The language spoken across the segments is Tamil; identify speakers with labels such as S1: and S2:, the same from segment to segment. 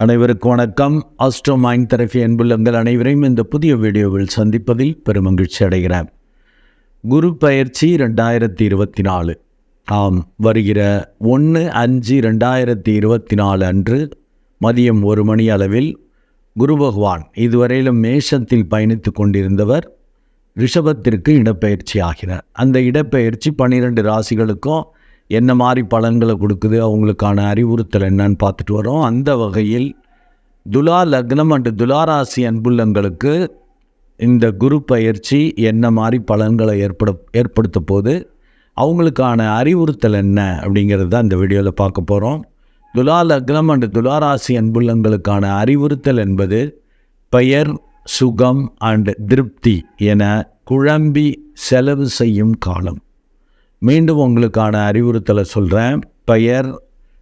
S1: அனைவருக்கும் வணக்கம். ஆஸ்ட்ரோ மைண்ட் தெரபி அன்புள்ளங்கள் அனைவரையும் இந்த புதிய வீடியோவில் சந்திப்பதில் பெருமகிழ்ச்சி அடைகிறேன். குரு பயிற்சி ரெண்டாயிரத்தி இருபத்தி நாலு ஆம் வருகிற ஒன்று அஞ்சு ரெண்டாயிரத்தி இருபத்தி நாலு அன்று மதியம் ஒரு மணி அளவில் குரு பகவான் இதுவரையிலும் மேஷத்தில் பயணித்து கொண்டிருந்தவர் ரிஷபத்திற்கு இடப்பெயர்ச்சி ஆகிறார் அந்த இடப்பெயர்ச்சி பன்னிரெண்டு ராசிகளுக்கும் என்ன மாதிரி பலன்களை கொடுக்குது அவங்களுக்கான அறிவுறுத்தல் என்னன்னு பார்த்துட்டு வரோம். அந்த வகையில் துலா லக்னம் அண்டு துலாராசி அன்புள்ளங்களுக்கு இந்த குரு பயிற்சி என்ன மாதிரி பலன்களை ஏற்பட ஏற்படுத்த போது அவங்களுக்கான அறிவுறுத்தல் என்ன அப்படிங்கிறது தான் இந்த வீடியோவில் பார்க்க போகிறோம் துலா லக்னம் அண்டு துலாராசி அன்புள்ளங்களுக்கான அறிவுறுத்தல் என்பது பெயர் சுகம் அண்டு திருப்தி என குழம்பி செலவு செய்யும் காலம். மீண்டும் உங்களுக்கான அறிவுறுத்தலை சொல்கிறேன் பெயர்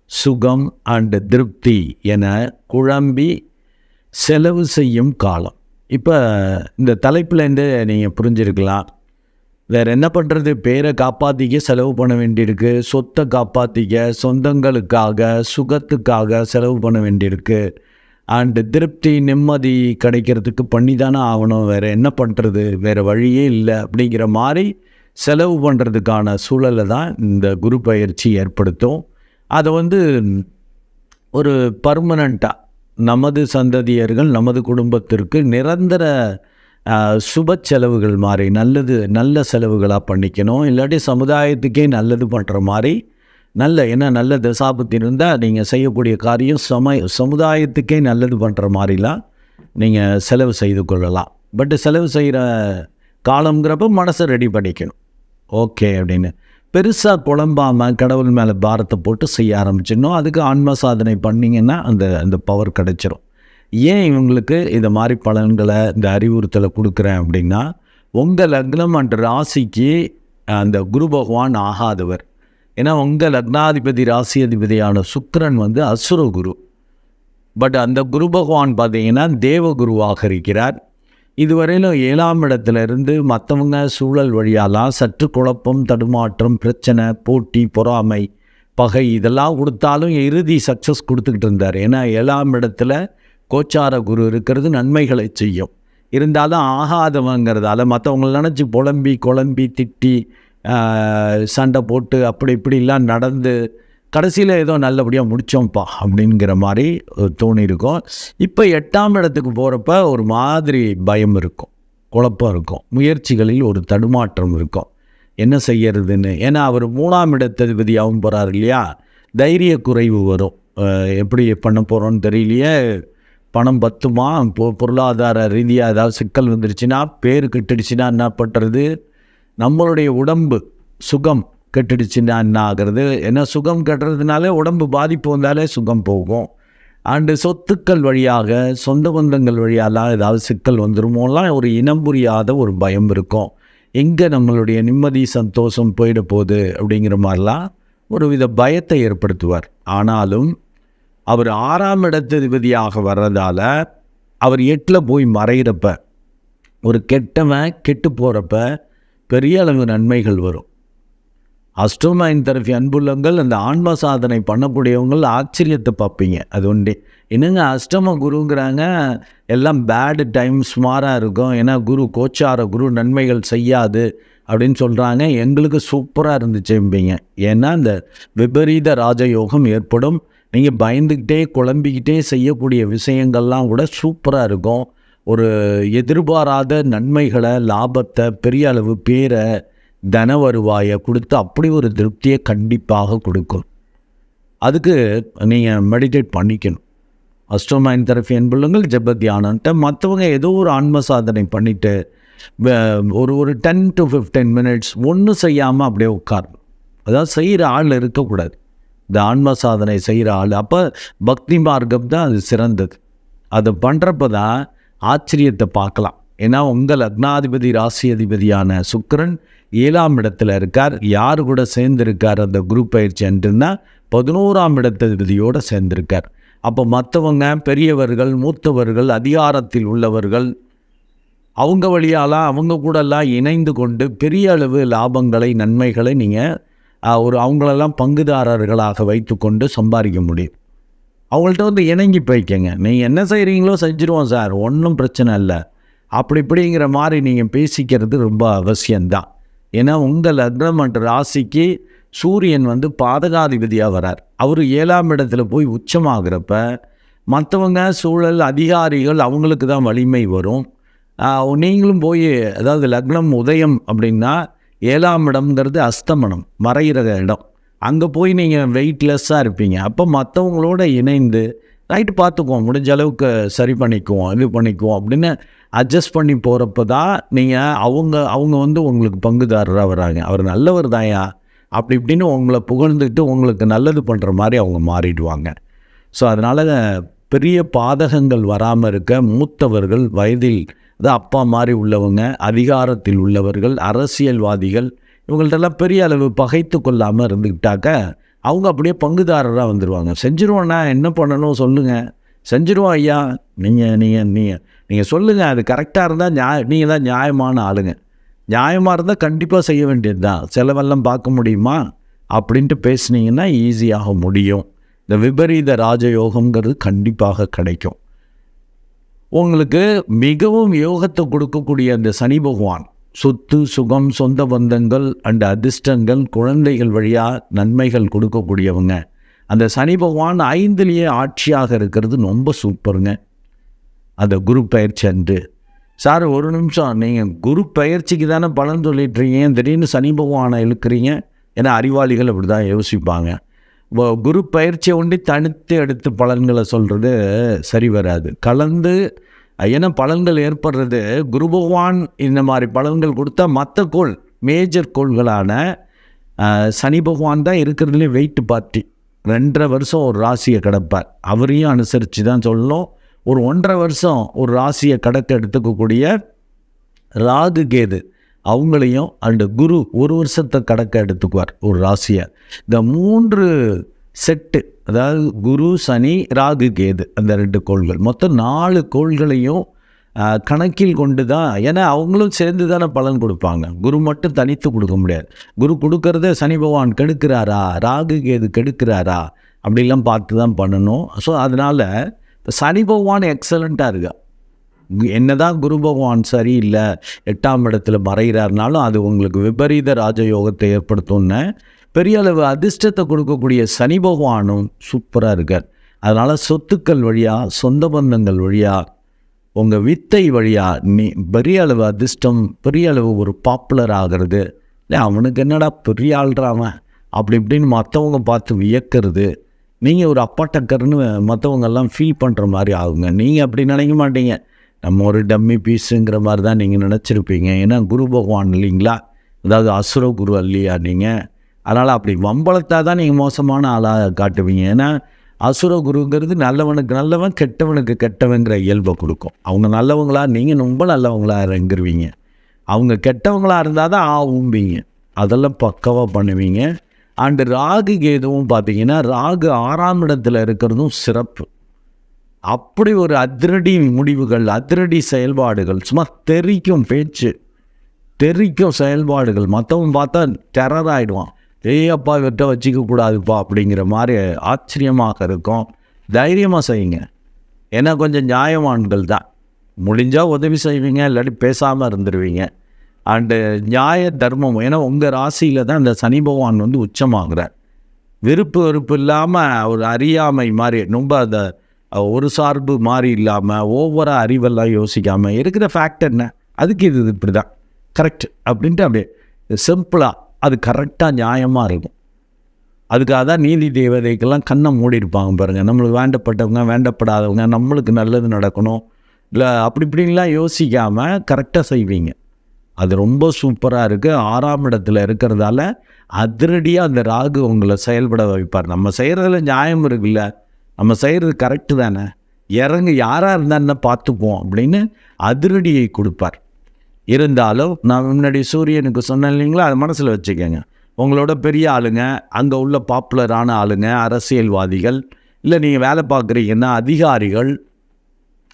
S1: சுகம் அண்ட் திருப்தி என குழம்பி செலவு செய்யும் காலம். இப்போ இந்த தலைப்புலேருந்து நீங்கள் புரிஞ்சிருக்கலாம். வேறு என்ன பண்ணுறது பேரை காப்பாற்றிக்க செலவு பண்ண வேண்டியிருக்கு. சொத்தை காப்பாற்றிக்க சொந்தங்களுக்காக சுகத்துக்காக செலவு பண்ண வேண்டியிருக்கு. அண்டு திருப்தி நிம்மதி கிடைக்கிறதுக்கு பண்ணி தானே ஆகணும். வேறு என்ன பண்ணுறது வேறு வழியே இல்லை அப்படிங்கிற மாதிரி செலவு பண்ணுறதுக்கான சூழலை தான் இந்த குரு பயிற்சி ஏற்படுத்தும். அதை வந்து ஒரு பர்மனண்ட்டாக நமது சந்ததியர்கள் நமது குடும்பத்திற்கு நிரந்தர சுப செலவுகள் மாதிரி நல்லது நல்ல செலவுகளாக பண்ணிக்கணும். இல்லாட்டி சமுதாயத்துக்கே நல்லது பண்ணுற மாதிரி நல்ல ஏன்னா நல்ல தசாபத்தி இருந்தால் நீங்கள் செய்யக்கூடிய காரியம் சமய சமுதாயத்துக்கே நல்லது பண்ணுற மாதிரிலாம் நீங்கள் செலவு செய்து கொள்ளலாம். பட் செலவு செய்கிற காலங்கிறப்ப மனசை ரெடி பண்ணிக்கணும். ஓகே அப்படின்னு. பெருசாக குழம்பாமல் கடவுள் மேலே பாரத்தை போட்டு செய்ய ஆரம்பிச்சிடணும். அதுக்கு ஆன்ம சாதனை பண்ணிங்கன்னா அந்த அந்த பவர் கிடைச்சிரும். ஏன் இவங்களுக்கு இந்த மாதிரி பலன்களை இந்த அறிவுறுத்தலை கொடுக்குறேன் அப்படின்னா உங்கள் லக்னம் அண்ட் ராசிக்கு அந்த குரு பகவான் ஆகாதவர். ஏன்னா உங்கள் லக்னாதிபதி ராசி அதிபதியான சுக்கிரன் வந்து அசுர குரு. பட் அந்த குரு பகவான் பார்த்தீங்கன்னா தேவகுருவாக இருக்கிறார். இதுவரையிலும் ஏழாம் இடத்துல இருந்து மற்றவங்க சூழல் வழியாலாம் சற்று குழப்பம் தடுமாற்றம் பிரச்சனை போட்டி பொறாமை பகை இதெல்லாம் கொடுத்தாலும் இறுதி சக்ஸஸ் கொடுத்துக்கிட்டு இருந்தார். ஏன்னா ஏழாம் இடத்துல கோச்சார குரு இருக்கிறது நன்மைகளை செய்யும். இருந்தாலும் ஆகாதவங்கிறதால மற்றவங்களை நினச்சி புலம்பி குழம்பி திட்டி சண்டை போட்டு அப்படி இப்படிலாம் நடந்து கடைசியில் ஏதோ நல்லபடியாக முடித்தோம்ப்பா அப்படிங்கிற மாதிரி தோணியிருக்கும். இப்போ எட்டாம் இடத்துக்கு போகிறப்ப ஒரு மாதிரி பயம் இருக்கும் குழப்பம் இருக்கும் முயற்சிகளில் ஒரு தடுமாற்றம் இருக்கும். என்ன செய்யறதுன்னு? ஏன்னா அவர் மூணாம் இடத்ததிபதியாகவும் போகிறார் இல்லையா? தைரிய குறைவு வரும். எப்படி பண்ண போகிறோன்னு தெரியலையே. பணம் பத்துமா? பொ பொருளாதார ரீதியாக ஏதாவது சிக்கல் வந்துருச்சுன்னா பேர் கெட்டுடுச்சுன்னா என்ன பண்ணுறது நம்மளுடைய உடம்பு சுகம் கெட்டுடுச்சுன்னா என்ன ஆகிறது? ஏன்னா சுகம் கட்டுறதுனால உடம்பு பாதிப்பு வந்தாலே சுகம் போகும். அண்டு சொத்துக்கள் வழியாக சொந்த பந்தங்கள் வழியாலாம் ஏதாவது சிக்கல் வந்துருமோலாம் ஒரு இனம் புரியாத ஒரு பயம் இருக்கும். எங்கே நம்மளுடைய நிம்மதி சந்தோஷம் போயிட போகுது அப்படிங்கிற மாதிரிலாம் ஒரு வித பயத்தை ஏற்படுத்துவார். ஆனாலும் அவர் ஆறாம் இடத்ததிபதியாக வர்றதால அவர் எட்டில் போய் மறையிறப்ப ஒரு கெட்டவன் கெட்டு போகிறப்ப பெரிய அளவு நன்மைகள் வரும். அஸ்ட்ரோமைன் தெரபி அன்புள்ளங்கள் அந்த ஆன்ம சாதனை பண்ணக்கூடியவங்கள் ஆச்சரியத்தை பார்ப்பீங்க. அது உண்டு. என்னங்க அஷ்டம குருங்கிறாங்க? எல்லாம் பேடு டைம் சுமாராக இருக்கும். ஏன்னா குரு கோச்சார குரு நன்மைகள் செய்யாது அப்படின்னு சொல்கிறாங்க எங்களுக்கு சூப்பராக இருந்துச்சும்பிங்க. ஏன்னா இந்த விபரீத ராஜயோகம் ஏற்படும். நீங்கள் பயந்துக்கிட்டே குழம்பிக்கிட்டே செய்யக்கூடிய விஷயங்கள்லாம் கூட சூப்பராக இருக்கும். ஒரு எதிர்பாராத நன்மைகளை லாபத்தை பெரிய அளவு பேரை தன வருவாயை கொடுத்து அப்படி ஒரு திருப்தியை கண்டிப்பாக கொடுக்கும். அதுக்கு நீங்கள் மெடிடேட் பண்ணிக்கணும். அஸ்ட்ரோமைன் தெரப்பி என்புள்ளங்கள் ஜெப தியானம்ட்ட மற்றவங்க ஏதோ ஒரு ஆன்ம சாதனை பண்ணிவிட்டு ஒரு ஒரு டென் டு ஃபிஃப்டீன் மினிட்ஸ் ஒன்றும் செய்யாமல் அப்படியே உட்காரணும். அதாவது செய்கிற ஆள் இருக்கக்கூடாது. இந்த ஆன்ம சாதனை செய்கிற ஆள். அப்போ பக்தி மார்க்கம் தான் அது சிறந்தது. அதை பண்ணுறப்ப தான் ஆச்சரியத்தை பார்க்கலாம். ஏன்னா உங்கள் லக்னாதிபதி ராசி அதிபதியான சுக்கரன் ஏழாம் இடத்துல இருக்கார். யார் கூட சேர்ந்துருக்கார் அந்த குரூப் பயிற்சி அன்றுன்னா பதினோராம் இடத்ததிபதியோடு சேர்ந்திருக்கார். அப்போ மற்றவங்க பெரியவர்கள் மூத்தவர்கள் அதிகாரத்தில் உள்ளவர்கள் அவங்க வழியாலாம் அவங்க கூடலாம் இணைந்து கொண்டு பெரிய அளவு லாபங்களை நன்மைகளை நீங்கள் ஒரு அவங்களெல்லாம் பங்குதாரர்களாக வைத்துக்கொண்டு சம்பாதிக்க முடியும். அவங்கள்ட்ட வந்து இணங்கி போய்க்கங்க. நீங்கள் என்ன செய்கிறீங்களோ செஞ்சுருவோம் சார். ஒன்றும் பிரச்சனை இல்லை. அப்படி இப்படிங்கிற மாதிரி நீங்கள் பேசிக்கிறது ரொம்ப அவசியம்தான். ஏன்னா உங்கள் லக்னம் என்ற ராசிக்கு சூரியன் வந்து பாதகாதிபதியாக வரார். அவர் ஏழாம் இடத்துல போய் உச்சமாகிறப்ப மற்றவங்க சூழல் அதிகாரிகள் அவங்களுக்கு தான் வலிமை வரும். நீங்களும் போய் அதாவது லக்னம் உதயம் அப்படின்னா ஏழாம் இடம்ங்கிறது அஸ்தமனம் மறைகிற இடம். அங்கே போய் நீங்கள் வெயிட்லெஸ்ஸாக இருப்பீங்க. அப்போ மற்றவங்களோட இணைந்து ரைட்டு பார்த்துக்குவோம். முடிஞ்ச அளவுக்கு சரி பண்ணிக்குவோம் இது பண்ணிக்குவோம் அப்படின்னு அட்ஜஸ்ட் பண்ணி போகிறப்ப தான் நீங்கள் அவங்க அவங்க வந்து உங்களுக்கு பங்குதாரராக வராங்க. அவர் நல்லவர் தாயா அப்படி இப்படின்னு உங்களை புகழ்ந்துட்டு உங்களுக்கு நல்லது பண்ணுற மாதிரி அவங்க மாறிடுவாங்க. ஸோ அதனால் பெரிய பாதகங்கள் வராமல் இருக்க மூத்தவர்கள் வயதில் அது அப்பா மாதிரி உள்ளவங்க அதிகாரத்தில் உள்ளவர்கள் அரசியல்வாதிகள் இவங்கள்ட்டெல்லாம் பெரிய அளவு பகைத்து கொள்ளாமல் இருந்துக்கிட்டாக்க அவங்க அப்படியே பங்குதாரராக வந்துடுவாங்க செஞ்சுருவோண்ணா என்ன பண்ணணும் சொல்லுங்கள் செஞ்சுருவோம் ஐயா. நீங்கள் நீங்கள் நீங்கள் நீங்கள் சொல்லுங்கள் அது கரெக்டாக இருந்தால் நியாய நீங்கள் தான் நியாயமான ஆளுங்க. நியாயமாக இருந்தால் கண்டிப்பாக செய்ய வேண்டியது தான் செலவெல்லாம் பார்க்க முடியுமா? அப்படின்ட்டு பேசுனீங்கன்னா ஈஸியாக முடியும். இந்த விபரீத ராஜயோகம்ங்கிறது கண்டிப்பாக கிடைக்கும். உங்களுக்கு மிகவும் யோகத்தை கொடுக்கக்கூடிய அந்த சனி பகவான் சொத்து சுகம் சொந்த பந்தங்கள் அண்ட் அதிர்ஷ்டங்கள் குழந்தைகள் வழியாக நன்மைகள் கொடுக்கக்கூடியவங்க. அந்த சனி பகவான் ஐந்துலேயே ஆட்சியாக இருக்கிறது ரொம்ப சூப்பருங்க. அந்த குரு பயிற்சி அன்று. சார் ஒரு நிமிஷம் நீங்கள் குரு பயிற்சிக்கு தானே பலன் சொல்லிட்டு திடீர்னு சனி பகவானை இழுக்கிறீங்க. ஏன்னா அறிவாளிகள் அப்படி தான் யோசிப்பாங்க குரு பயிற்சியை ஒண்டி தனித்து எடுத்து பலன்களை சொல்கிறது சரி வராது. கலந்து ஏன்னா பலன்கள் ஏற்படுறது குரு பகவான் இந்த மாதிரி பலன்கள் கொடுத்தா மற்ற கோள் மேஜர் கோள்களான சனி பகவான் தான் இருக்கிறதுலே வெயிட் பார்ட்டி ரெண்டரை வருஷம் ஒரு ராசியை கடப்பார். அவரையும் அனுசரித்து தான் சொல்லணும். ஒரு ஒன்றரை வருஷம் ஒரு ராசியை கடக்க எடுத்துக்கக்கூடிய ராகு கேது அவங்களையும் அண்டு குரு ஒரு வருஷத்தை கடக்க எடுத்துக்குவார் ஒரு ராசியை. இந்த மூன்று செட்டு அதாவது குரு சனி ராகு கேது அந்த ரெண்டு கோள்கள். மொத்தம் நாலு கோள்களையும் கணக்கில் கொண்டு தான் ஏன்னா அவங்களும் சேர்ந்து தானே பலன் கொடுப்பாங்க. குரு மட்டும் தனித்து கொடுக்க முடியாது. குரு கொடுக்கறத சனி பகவான் கெடுக்கிறாரா? ராகு கேது கெடுக்கிறாரா? அப்படிலாம் பார்த்து தான் பண்ணணும். ஸோ அதனால் சனி பகவான் எக்ஸலண்ட்டாக இருக்கா? என்னதான் குரு பகவான் சரியில்லை எட்டாம் இடத்துல மறைகிறாருனாலும் அது உங்களுக்கு விபரீத ராஜயோகத்தை ஏற்படுத்தும்னு பெரிய அளவு அதிர்ஷ்டத்தை கொடுக்கக்கூடிய சனி பகவானும் சூப்பராக இருக்கார். அதனால் சொத்துக்கள் வழியாக சொந்த பந்தங்கள் வழியாக உங்கள் வித்தை வழியாக நீ பெரிய அளவு அதிர்ஷ்டம் பெரிய அளவு ஒரு பாப்புலர் ஆகிறது. இல்லை அவனுக்கு என்னடா பெரிய ஆள்றாவன் அப்படி இப்படின்னு மற்றவங்க பார்த்து வியக்கிறது. நீங்கள் ஒரு அப்பாட்டக்கர்னு மற்றவங்கெல்லாம் ஃபீல் பண்ணுற மாதிரி ஆகுங்க. நீங்கள் அப்படி நினைக்க மாட்டீங்க. நம்ம ஒரு டம்மி பீஸுங்கிற மாதிரி தான் நீங்கள் நினச்சிருப்பீங்க. ஏன்னா குரு பகவான் இல்லைங்களா? அதாவது அசுர குரு இல்லையா நீங்கள் அதனால் அப்படி வம்பளத்தா தான் நீங்கள் மோசமான ஆளாக காட்டுவீங்க. ஏன்னா அசுர குருங்கிறது நல்லவனுக்கு நல்லவன் கெட்டவனுக்கு கெட்டவங்கிற இயல்பை கொடுக்கும். அவங்க நல்லவங்களா நீங்கள் ரொம்ப நல்லவங்களா இறங்குருவீங்க. அவங்க கெட்டவங்களாக இருந்தால் தான் ஆவும்பீங்க அதெல்லாம் பக்கவாக பண்ணுவீங்க. அண்டு ராகு கேதுவும் பார்த்தீங்கன்னா ராகு ஆறாம் இடத்துல இருக்கிறதும் சிறப்பு. அப்படி ஒரு அதிரடி முடிவுகள் அதிரடி செயல்பாடுகள் சும்மா தெரிக்கும் பேச்சு. தெரிக்கும் செயல்பாடுகள். மற்றவன் பார்த்தா டெரர் ஆகிடுவான் ஏய் அப்பா இவர்கிட்ட வச்சிக்க கூடாதுப்பா அப்படிங்கிற மாதிரி ஆச்சரியமாக இருக்கும். தைரியமாக செய்யுங்க. ஏன்னா கொஞ்சம் நியாயவான்கள் தான். முடிஞ்சால் உதவி செய்வீங்க இல்லாட்டி பேசாமல் இருந்துருவீங்க. அண்டு நியாய தர்மம் ஏன்னா உங்கள் ராசியில் தான் இந்த சனி பகவான் வந்து உச்சமாகிறார். விருப்பு வெறுப்பு இல்லாமல் ஒரு அறியாமை மாதிரி ரொம்ப அந்த ஒரு சார்பு மாதிரி இல்லாமல் ஓவராக அறிவெல்லாம் யோசிக்காமல் இருக்கிற ஃபேக்ட் என்ன? அதுக்கு இது இப்படி தான் கரெக்ட் அப்படின்ட்டு அப்படியே சிம்பிளாக அது கரெக்டாக நியாயமாக இருக்கும். அதுக்காக தான் நீதி தேவதைக்கெல்லாம் கண்ணை மூடி இருப்பாங்க பாருங்கள் நம்மளுக்கு வேண்டப்பட்டவங்க வேண்டப்படாதவங்க நம்மளுக்கு நல்லது நடக்கணும். இல்லை அப்படி இப்படின்லாம் யோசிக்காமல் கரெக்டாக செய்வீங்க. அது ரொம்ப சூப்பராக இருக்குது ஆறாம் இடத்துல இருக்கிறதால அதிரடியாக அந்த ராகு உங்களை செயல்பட வைப்பார். நம்ம செய்கிறதுல நியாயம் இருக்குல்ல. நம்ம செய்கிறது கரெக்டு தானே. இறங்கு யாராக இருந்தான்னு பார்த்துப்போம் அப்படின்னு அதிரடியை கொடுப்பார். இருந்தாலும் நான் முன்னாடி சூரியனுக்கு சொன்னேன் இல்லைங்களா? அதை மனசில் வச்சுக்கோங்க. உங்களோட பெரிய ஆளுங்க அங்கே உள்ள பாப்புலரான ஆளுங்க அரசியல்வாதிகள் இல்லை நீங்கள் வேலை பார்க்குறீங்கன்னா அதிகாரிகள்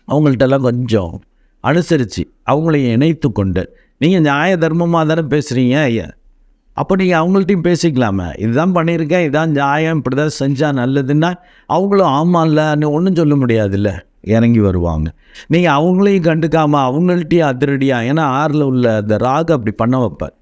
S1: அவங்கள்ட்டெல்லாம் கொஞ்சம் அனுசரித்து அவங்களையும் இணைத்து கொண்டு. நீங்கள் நியாய தர்மமாக தானே பேசுகிறீங்க ஐயா. அப்போ நீங்கள் அவங்கள்ட்டையும் பேசிக்கலாமே. இதுதான் பண்ணியிருக்கேன் இதான் நியாயம் இப்படி தான் செஞ்சால் நல்லதுன்னா அவங்களும் ஆமாம் இல்லைன்னு ஒன்றும் சொல்ல முடியாதுல்ல. இறங்கி வருவாங்க. நீங்கள் அவங்களையும் கண்டுக்காமல் அவங்கள்ட்டையும் அதிரடியாக ஏன்னா ஆறில் உள்ள அந்த ராகு அப்படி பண்ண வைப்பார்.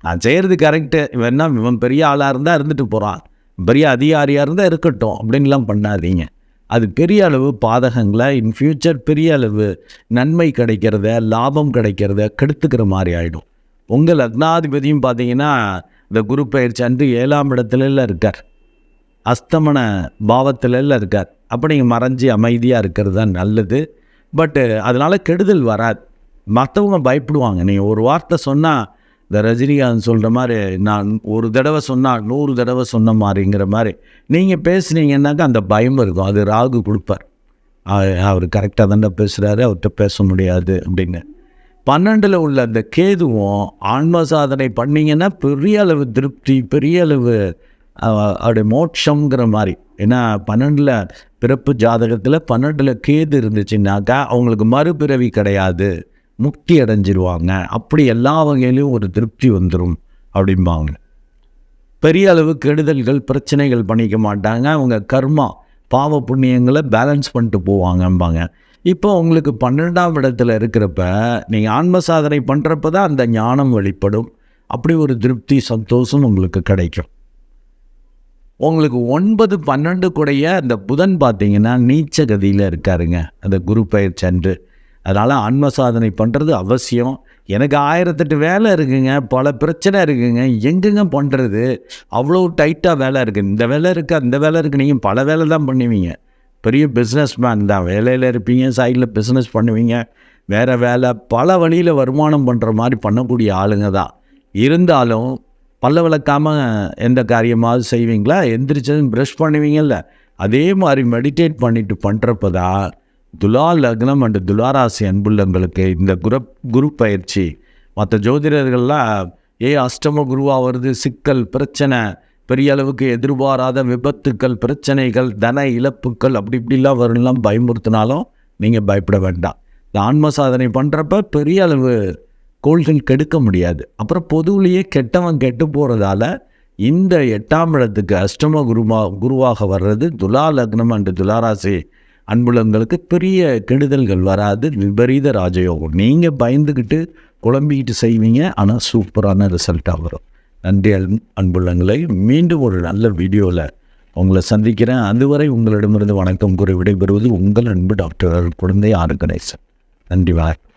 S1: நான் செய்கிறது கரெக்டு இவன்னா இவன் பெரிய ஆளாக இருந்தால் இருந்துட்டு போகிறான் பெரிய அதிகாரியாக இருந்தால் இருக்கட்டும். அப்படின்லாம் பண்ணாதீங்க. அது பெரிய அளவு பாதகங்களை இன் ஃப்யூச்சர் பெரிய அளவு நன்மை கிடைக்கிறத லாபம் கிடைக்கிறத கெடுத்துக்கிற மாதிரி ஆகிடும் உங்கள் லக்னாதிபதியும் பார்த்தீங்கன்னா இந்த குரு பயிற்சி அன்று ஏழாம் இடத்துல இருக்கார். அஸ்தமன பாவத்திலெல்லாம் இருக்கார். அப்போ நீங்கள் மறைஞ்சி அமைதியாக இருக்கிறது தான் நல்லது. பட்டு அதனால் கெடுதல் வராது. மற்றவங்க பயப்படுவாங்க. நீங்கள் ஒரு வார்த்தை சொன்னால் இந்த ரஜினிகாந்த் சொல்கிற மாதிரி நான் ஒரு தடவை சொன்னால் நூறு தடவை சொன்ன மாதிரிங்கிற மாதிரி நீங்கள் பேசுனீங்கன்னாக்கா அந்த பயம் இருக்கும். அது ராகு கொடுப்பார். அவர் கரெக்டாக தானே பேசுகிறாரு அவர்கிட்ட பேச முடியாது அப்படின்னு. பன்னெண்டில் உள்ள அந்த கேதுவும் ஆன்ம சாதனை பண்ணிங்கன்னா பெரிய அளவு திருப்தி பெரிய அளவு அவருடைய மோட்சங்கிற மாதிரி. ஏன்னா பன்னெண்டில் பிறப்பு ஜாதகத்தில் பன்னெண்டில் கேது இருந்துச்சுன்னாக்கா அவங்களுக்கு மறுபிறவி கிடையாது. முக்தி அடைஞ்சிருவாங்க. அப்படி எல்லா வகையிலையும் ஒரு திருப்தி வந்துடும் அப்படிம்பாங்க. பெரிய அளவு கெடுதல்கள் பிரச்சனைகள் பண்ணிக்க மாட்டாங்க. அவங்க கர்மா பாவ புண்ணியங்களை பேலன்ஸ் பண்ணிட்டு போவாங்கம்பாங்க. இப்போ உங்களுக்கு பன்னெண்டாம் இடத்துல இருக்கிறப்ப நீங்கள் ஆன்ம சாதனை பண்ணுறப்ப தான் அந்த ஞானம் வெளிப்படும். அப்படி ஒரு திருப்தி சந்தோஷம் உங்களுக்கு கிடைக்கும். உங்களுக்கு ஒன்பது பன்னெண்டு கூடைய அந்த புதன் பார்த்தீங்கன்னா நீச்ச கதியில் இருக்காருங்க. அந்த குரு பயிற்சி அன்று அதனால் ஆன்ம சாதனை பண்ணுறது அவசியம். எனக்கு ஆயிரத்தெட்டு வேலை இருக்குங்க. பல பிரச்சனை இருக்குங்க. எங்கெங்க பண்ணுறது அவ்வளோ டைட்டாக வேலை இருக்குது இந்த வேலை இருக்குது அந்த வேலை இருக்குது நீங்கள் பல வேலை தான் பண்ணுவீங்க. பெரிய பிஸ்னஸ் மேன் தான். வேலையில் இருப்பீங்க சைடில் பிஸ்னஸ் பண்ணுவீங்க. வேறு வேலை பல வழியில் வருமானம் பண்ணுற மாதிரி பண்ணக்கூடிய ஆளுங்க தான். இருந்தாலும் பல்ல விளக்காமல் எந்த காரியமாவது செய்வீங்களா? எந்திரிச்சதும் ப்ரஷ் பண்ணுவீங்கல்ல. அதே மாதிரி மெடிடேட் பண்ணிட்டு பண்ணுறப்ப தான் துலா லக்னம் அண்டு துலாராசி அன்புள்ளங்களுக்கு இந்த குரு குரு பயிற்சி. மற்ற ஜோதிடர்கள்லாம் ஏ அஷ்டம குருவாக வருது சிக்கல் பிரச்சனை. பெரிய அளவுக்கு எதிர்பாராத விபத்துக்கள் பிரச்சனைகள் தன இழப்புக்கள் அப்படி இப்படிலாம் வரும்லாம் பயமுறுத்தினாலும் நீங்கள் பயப்பட வேண்டாம். இந்த ஆன்ம சாதனை பண்ணுறப்ப பெரிய அளவு கோள்கள் கெடுக்க முடியாது. அப்புறம் பொதுவிலேயே கெட்டவன் கெட்டு போகிறதால இந்த எட்டாம் இடத்துக்கு அஷ்டம குருமா குருவாக வர்றது துலா லக்னம் அண்டு துலாராசி அன்புலங்களுக்கு பெரிய கெடுதல்கள் வராது. விபரீத ராஜயோகம். நீங்கள் பயந்துக்கிட்டு குழம்பிக்கிட்டு செய்வீங்க. ஆனால் சூப்பரான ரிசல்ட்டாக வரும். நன்றி அன்புள்ளங்களை மீண்டும் ஒரு நல்ல வீடியோவில் உங்களை சந்திக்கிறேன். அதுவரை உங்களிடமிருந்து வணக்கம் கூறி விடைபெறுவது உங்கள் அன்பு டாக்டர் குழந்தை ஆறு கணேசன். நன்றி வணக்கம்